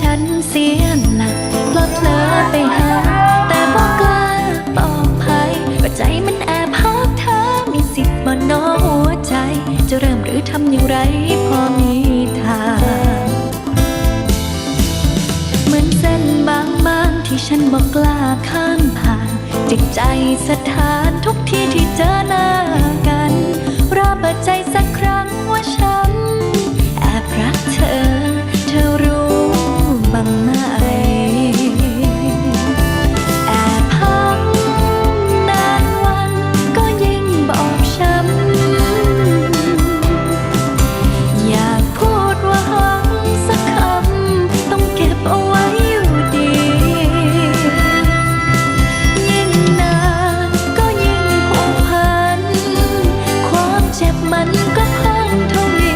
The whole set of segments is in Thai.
ฉันเสียหลักเพลอเพลอไปหา แต่บอกกล้าปลอดภัยว่าใจมันแอบพักเธอมีสิทธิ์บ่น้อหัวใจ จะเริ่มหรือทำอย่างไรพอมีทางเหมือนเส้นบางๆที่ฉันบอกกล้าข้ามผ่าน จิตใจสถานทุกที่ที่เจอหน้า จ็บมันก็เพิ่มทวี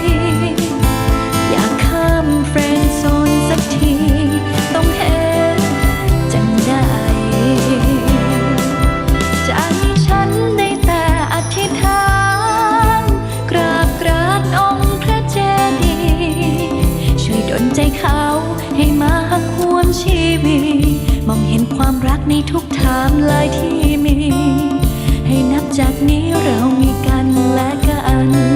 อยากข้ามเฟรนด์โซนสักที ต้องเห็นจังได้ใจฉันได้แต่อธิษฐาน กราบกรานองค์พระเจดีย์ช่วยดลใจเขาให้มาหักหวมชีวิต มองเห็นความรักในทุกไทม์ไลน์ที่มี ให้นับจากนี้เรามี กั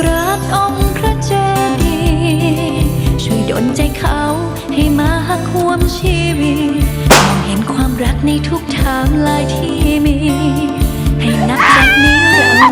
กราบกองค์พระเจดีย์ช่วยดลใจเขาให้มาหักหวมชีวิตมองเห็นความรักในทุกทางลายที่มี ให้นับจากนี้เรา